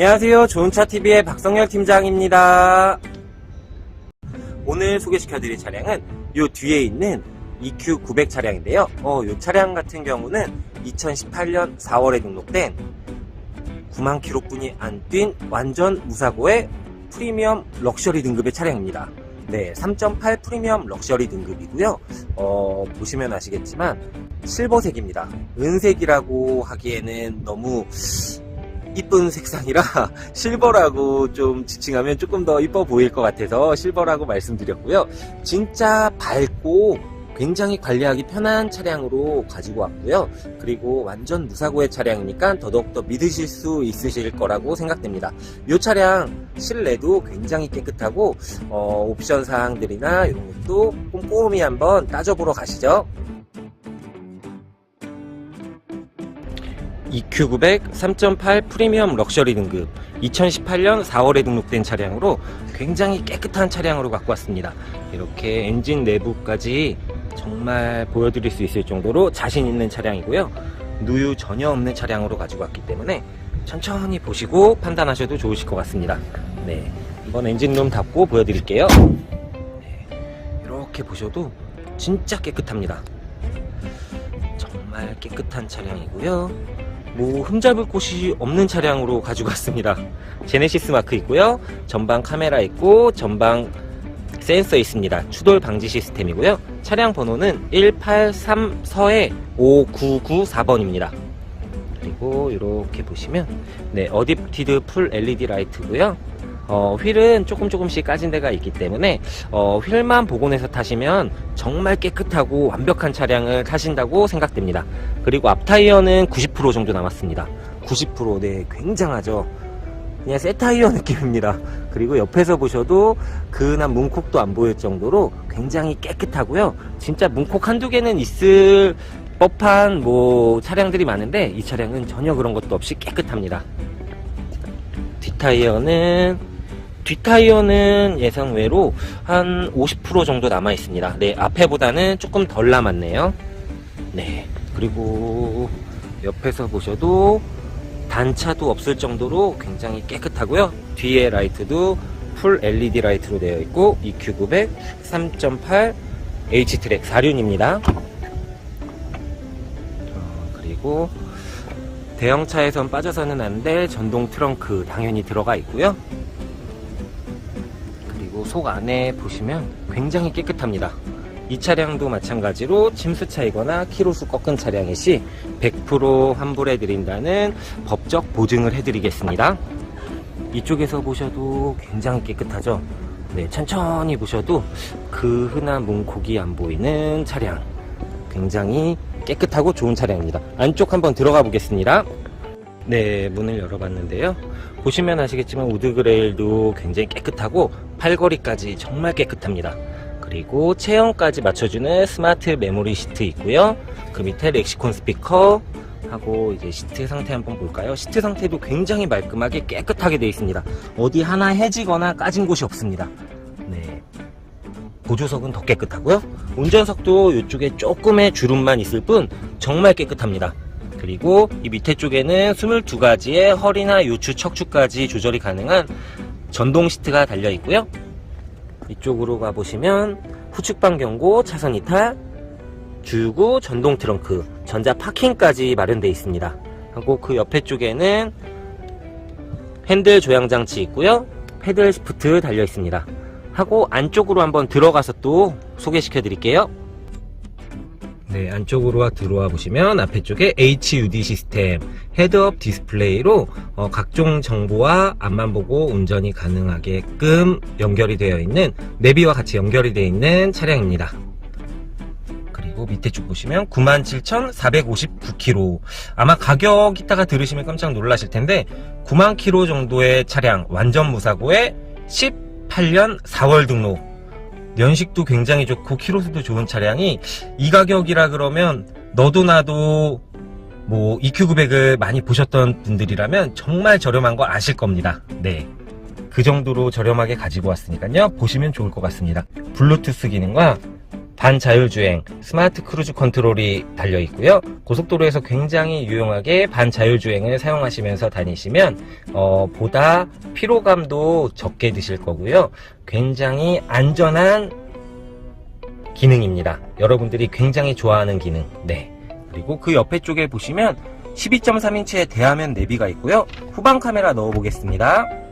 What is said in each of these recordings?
안녕하세요. 좋은차TV의 박성열 팀장입니다. 오늘 소개시켜드릴 차량은 요 뒤에 있는 EQ900 차량인데요. 어, 요 차량 같은 경우는 2018년 4월에 등록된 9만 킬로뿐이 안 뛴 완전 무사고의 프리미엄 럭셔리 등급의 차량입니다. 네, 3.8 프리미엄 럭셔리 등급이고요. 어, 보시면 아시겠지만 실버색입니다. 은색이라고 하기에는 너무 이쁜 색상이라 실버라고 좀 지칭하면 조금 더 이뻐 보일 것 같아서 실버라고 말씀드렸고요. 진짜 밝고 굉장히 관리하기 편한 차량으로 가지고 왔고요. 그리고 완전 무사고의 차량이니까 더더욱더 믿으실 수 있으실 거라고 생각됩니다. 이 차량 실내도 굉장히 깨끗하고 어, 옵션 사항들이나 이런 것도 꼼꼼히 한번 따져보러 가시죠. EQ900 3.8 프리미엄 럭셔리 등급 2018년 4월에 등록된 차량으로 굉장히 깨끗한 차량으로 갖고 왔습니다. 이렇게 엔진 내부까지 정말 보여드릴 수 있을 정도로 자신 있는 차량이고요. 누유 전혀 없는 차량으로 가지고 왔기 때문에 천천히 보시고 판단하셔도 좋으실 것 같습니다. 네, 한번 엔진룸 닫고 보여드릴게요. 네, 이렇게 보셔도 진짜 깨끗합니다. 정말 깨끗한 차량이고요. 뭐 흠잡을 곳이 없는 차량으로 가지고 왔습니다. 제네시스 마크 있고요. 전방 카메라 있고 전방 센서 있습니다. 추돌 방지 시스템이고요. 차량 번호는 183서에 5994번입니다. 그리고 이렇게 보시면 네 어댑티드 풀 LED 라이트고요. 어, 휠은 조금 조금씩 까진 데가 있기 때문에 어, 휠만 복원해서 타시면 정말 깨끗하고 완벽한 차량을 타신다고 생각됩니다. 그리고 앞 타이어는 90% 정도 남았습니다. 90% 네, 굉장하죠. 그냥 새 타이어 느낌입니다. 그리고 옆에서 보셔도 그은한 문콕도 안 보일 정도로 굉장히 깨끗하고요. 진짜 문콕 한두 개는 있을 법한 뭐 차량들이 많은데 이 차량은 전혀 그런 것도 없이 깨끗합니다. 뒷타이어는 뒷타이어는 예상외로 한 50% 정도 남아 있습니다. 네, 앞에보다는 조금 덜 남았네요. 네, 그리고 옆에서 보셔도 단차도 없을 정도로 굉장히 깨끗하고요. 뒤에 라이트도 풀 LED 라이트로 되어 있고 EQ900 3.8 H트랙 4륜입니다. 어, 그리고 대형차에선 빠져서는 안 될 전동 트렁크 당연히 들어가 있고요. 그리고 속 안에 보시면 굉장히 깨끗합니다. 이 차량도 마찬가지로 침수 차이거나 키로수 꺾은 차량의 시100% 환불해 드린다는 법적 보증을 해 드리겠습니다. 이쪽에서 보셔도 굉장히 깨끗하죠. 네, 천천히 보셔도 그 흔한 문콕이 안 보이는 차량. 굉장히 깨끗하고 좋은 차량입니다. 안쪽 한번 들어가 보겠습니다. 네, 문을 열어봤는데요. 보시면 아시겠지만 우드그레일도 굉장히 깨끗하고 팔걸이까지 정말 깨끗합니다. 그리고 체형까지 맞춰주는 스마트 메모리 시트 있고요. 그 밑에 렉시콘 스피커 하고 이제 시트 상태 한번 볼까요? 시트 상태도 굉장히 말끔하게 깨끗하게 되어 있습니다. 어디 하나 해지거나 까진 곳이 없습니다. 네. 보조석은 더 깨끗하고요. 운전석도 이쪽에 조금의 주름만 있을 뿐 정말 깨끗합니다. 그리고 이 밑에 쪽에는 22가지의 허리나 요추, 척추까지 조절이 가능한 전동 시트가 달려 있고요. 이쪽으로 가보시면 후측방 경고, 차선 이탈, 주유구, 전동 트렁크, 전자 파킹까지 마련되어 있습니다. 하고 그 옆에 쪽에는 핸들 조향 장치 있고요. 패들 시프트 달려 있습니다. 하고 안쪽으로 한번 들어가서 또 소개시켜 드릴게요. 네, 안쪽으로 들어와 보시면 앞에 쪽에 HUD 시스템, 헤드업 디스플레이로 어, 각종 정보와 앞만 보고 운전이 가능하게끔 연결이 되어 있는 내비와 같이 연결이 되어 있는 차량입니다. 그리고 밑에 쭉 보시면 97,459km. 아마 가격 이따가 들으시면 깜짝 놀라실 텐데 9만 km 정도의 차량 완전 무사고에 18년 4월 등록. 연식도 굉장히 좋고 키로수도 좋은 차량이 이 가격이라 그러면 너도 나도 뭐 EQ900을 많이 보셨던 분들이라면 정말 저렴한 거 아실 겁니다. 네. 그 정도로 저렴하게 가지고 왔으니까요. 보시면 좋을 것 같습니다. 블루투스 기능과 반자율주행, 스마트 크루즈 컨트롤이 달려 있고요. 고속도로에서 굉장히 유용하게 반자율주행을 사용하시면서 다니시면 어, 보다 피로감도 적게 드실 거고요. 굉장히 안전한 기능입니다. 여러분들이 굉장히 좋아하는 기능. 네. 그리고 그 옆에 쪽에 보시면 12.3인치의 대화면 내비가 있고요. 후방 카메라 넣어 보겠습니다.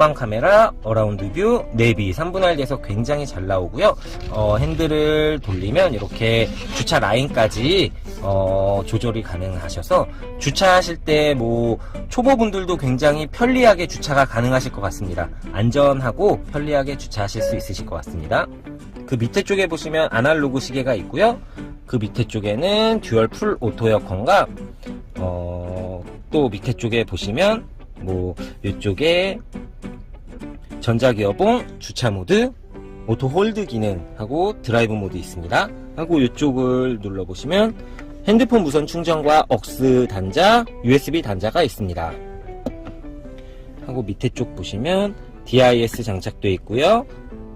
후방 카메라, 어라운드 뷰, 내비 3분할 돼서 굉장히 잘 나오고요. 어, 핸들을 돌리면 이렇게 주차 라인까지 어, 조절이 가능하셔서 주차하실 때 뭐 초보분들도 굉장히 편리하게 주차가 가능하실 것 같습니다. 안전하고 편리하게 주차하실 수 있으실 것 같습니다. 그 밑에 쪽에 보시면 아날로그 시계가 있고요. 그 밑에 쪽에는 듀얼 풀 오토 에어컨과 어, 또 밑에 쪽에 보시면 뭐 이쪽에 전자기어봉, 주차 모드, 오토 홀드 기능하고 드라이브 모드 있습니다. 하고 이쪽을 눌러보시면 핸드폰 무선 충전과 억스 단자, USB 단자가 있습니다. 하고 밑에 쪽 보시면 DIS 장착되어 있고요.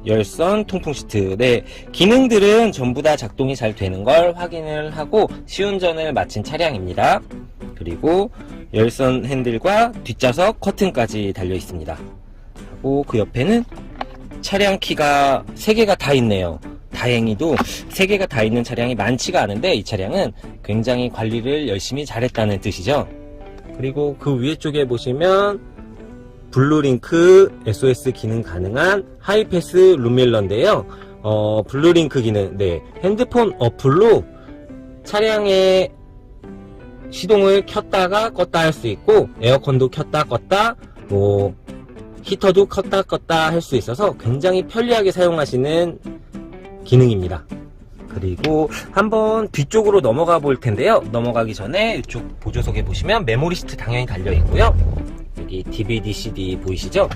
열선, 통풍 시트. 네, 기능들은 전부 다 작동이 잘 되는 걸 확인을 하고 시운전을 마친 차량입니다. 그리고 열선 핸들과 뒷좌석 커튼까지 달려 있습니다. 하고 그 옆에는 차량 키가 3개가 다 있네요. 다행히도 3개가 다 있는 차량이 많지가 않은데 이 차량은 굉장히 관리를 열심히 잘했다는 뜻이죠. 그리고 그 위에 쪽에 보시면 블루링크 SOS 기능 가능한 하이패스 룸밀러인데요. 어, 블루링크 기능, 네. 핸드폰 어플로 차량의 시동을 켰다가 껐다 할 수 있고, 에어컨도 켰다 껐다, 뭐, 히터도 켰다 껐다 할 수 있어서 굉장히 편리하게 사용하시는 기능입니다. 그리고 한번 뒤쪽으로 넘어가 볼 텐데요. 넘어가기 전에 이쪽 보조석에 보시면 메모리 시트 당연히 달려 있고요. 여기 DVD, CD 보이시죠?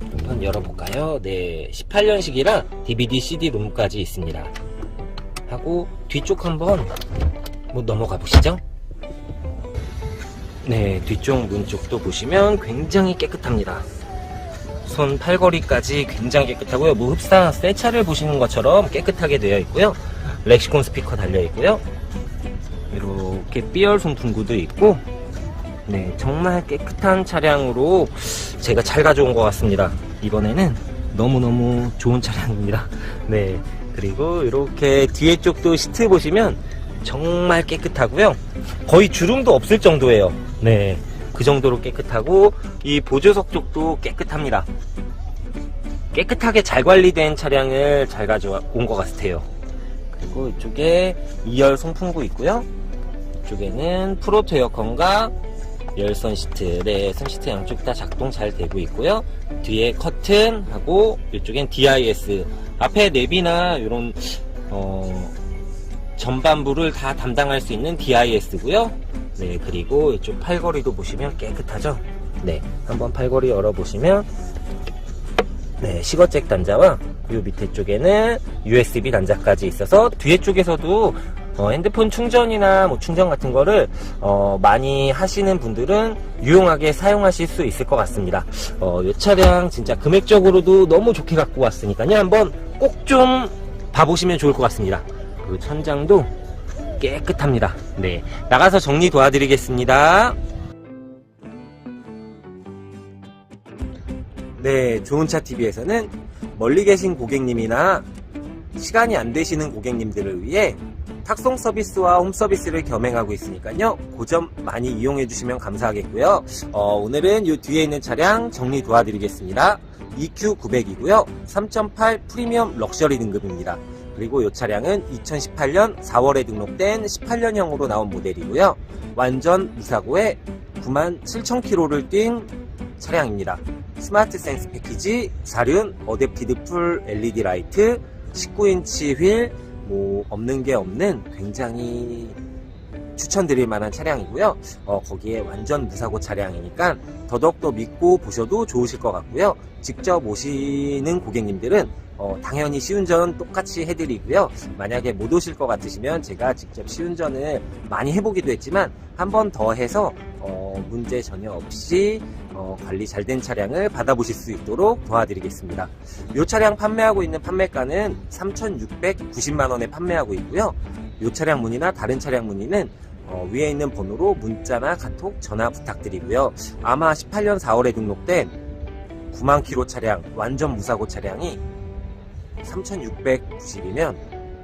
한번 열어볼까요? 네, 18년식이라 DVD, CD 룸까지 있습니다. 하고 뒤쪽 한번 뭐 넘어가 보시죠. 네, 뒤쪽 문 쪽도 보시면 굉장히 깨끗합니다. 손 팔걸이까지 굉장히 깨끗하고요. 무흡상 새 차를 보시는 것처럼 깨끗하게 되어 있고요. 렉시콘 스피커 달려 있고요. 이렇게 삐열 손풍구도 있고, 네, 정말 깨끗한 차량으로 제가 잘 가져온 것 같습니다. 이번에는 너무너무 좋은 차량입니다. 네, 그리고 이렇게 뒤에 쪽도 시트 보시면 정말 깨끗하고요. 거의 주름도 없을 정도예요. 네, 그 정도로 깨끗하고 이 보조석 쪽도 깨끗합니다. 깨끗하게 잘 관리된 차량을 잘 가져온 것 같아요. 그리고 이쪽에 2열 송풍구 있고요. 이쪽에는 프로토 에어컨과 열선 시트, 네, 선 시트 양쪽 다 작동 잘 되고 있고요. 뒤에 커튼하고 이쪽엔 DIS, 앞에 내비나 이런 어, 전반부를 다 담당할 수 있는 DIS고요. 네, 그리고 이쪽 팔걸이도 보시면 깨끗하죠. 네, 한번 팔걸이 열어보시면 네, 시거잭 단자와 이 밑에 쪽에는 USB 단자까지 있어서 뒤에 쪽에서도 어, 핸드폰 충전이나 뭐 충전 같은 거를 어, 많이 하시는 분들은 유용하게 사용하실 수 있을 것 같습니다. 어, 이 차량 진짜 금액적으로도 너무 좋게 갖고 왔으니까요. 한번 꼭 좀 봐보시면 좋을 것 같습니다. 그 천장도 깨끗합니다. 네, 나가서 정리 도와드리겠습니다. 네, 좋은차 TV에서는 멀리 계신 고객님이나 시간이 안 되시는 고객님들을 위해 탁송 서비스와 홈 서비스를 겸행하고 있으니까요. 그 점 많이 이용해 주시면 감사하겠고요. 어, 오늘은 이 뒤에 있는 차량 정리 도와드리겠습니다. EQ900이고요. 3.8 프리미엄 럭셔리 등급입니다. 그리고 이 차량은 2018년 4월에 등록된 18년형으로 나온 모델이고요. 완전 무사고에 97,000km를 뛴 차량입니다. 스마트 센스 패키지, 사륜, 어댑티드 풀 LED 라이트, 19인치 휠, 뭐 없는 게 없는 굉장히 추천드릴 만한 차량이고요. 어, 거기에 완전 무사고 차량이니까 더더욱더 믿고 보셔도 좋으실 것 같고요. 직접 오시는 고객님들은 어, 당연히 시운전 똑같이 해드리고요. 만약에 못 오실 것 같으시면 제가 직접 시운전을 많이 해보기도 했지만 한 번 더 해서 어, 문제 전혀 없이 어, 관리 잘 된 차량을 받아보실 수 있도록 도와드리겠습니다. 이 차량 판매하고 있는 판매가는 3,690만 원에 판매하고 있고요. 이 차량 문의나 다른 차량 문의는 어, 위에 있는 번호로 문자나 카톡, 전화 부탁드리고요. 아마 18년 4월에 등록된 9만 킬로 차량, 완전 무사고 차량이 3,690이면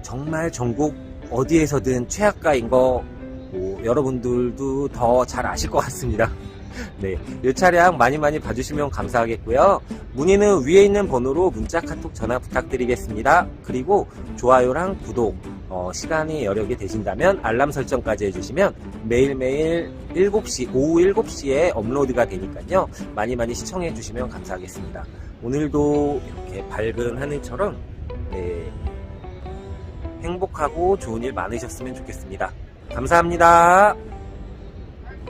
정말 전국 어디에서든 최악가인 거 뭐, 여러분들도 더 잘 아실 것 같습니다. 네, 이 차량 많이 많이 봐주시면 감사하겠고요. 문의는 위에 있는 번호로 문자, 카톡, 전화 부탁드리겠습니다. 그리고 좋아요랑 구독, 어, 시간이 여력이 되신다면 알람 설정까지 해주시면 매일매일 7시, 오후 7시에 업로드가 되니까요. 많이 많이 시청해 주시면 감사하겠습니다. 오늘도 이렇게 밝은 하늘처럼 네, 행복하고 좋은 일 많으셨으면 좋겠습니다. 감사합니다.